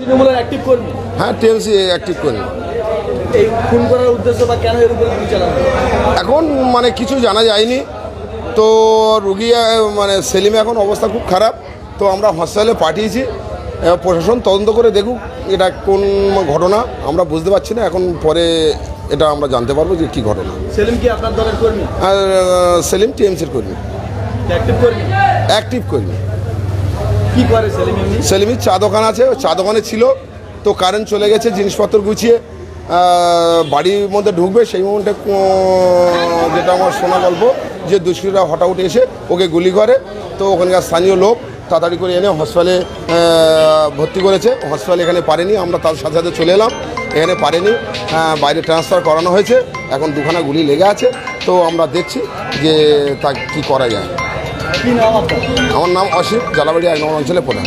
তৃণমূলের অ্যাক্টিভ কর্মী? হ্যাঁ টিএমসি অ্যাক্টিভ এই খুন করার উদ্দেশ্য বা কেন এর উপরে চালানো? এখন মানে কিছু জানা যায়নি। তো রুগী মানে সেলিমে এখন অবস্থা খুব খারাপ। তো আমরা হসপিটালে পাঠিয়েছি। প্রশাসন তদন্ত করে দেখুক এটা কোন ঘটনা। আমরা বুঝতে পারছি না এখন পরে এটা আমরা জানতে পারব যে কী ঘটনা। সেলিম কি আপনার দলের কর্মী? আর সেলিম টিএমসির কর্মী। অ্যাক্টিভ কর্মী? অ্যাক্টিভ কর্মী। কি করে সেলিমির চা দোকান আছে চা দোকানে ছিল। তো কারেন্ট চলে গেছে জিনিসপত্র গুছিয়ে বাড়ির মধ্যে ঢুকবে সেই মোমেন্টে যেটা আমার শোনা গল্প যে দুষ্কৃতীরা হঠাৎ এসে ওকে গুলি করে। তো ওখানকার স্থানীয় লোক তাড়াতাড়ি করে এনে হসপিটালে ভর্তি করেছে। হসপিটালে এখানে পারেনি আমরা তার সাথে সাথে চলে এলাম। এখানে পারেনি আহ, বাইরে ট্রান্সফার করানো হয়েছে। এখন দুখানা গুলি লেগে আছে। তো আমরা দেখছি যে তা কী করা যায়। আমার নাম অসীম জালাবাড়ি এক নম্বর অঞ্চলে প্রধান।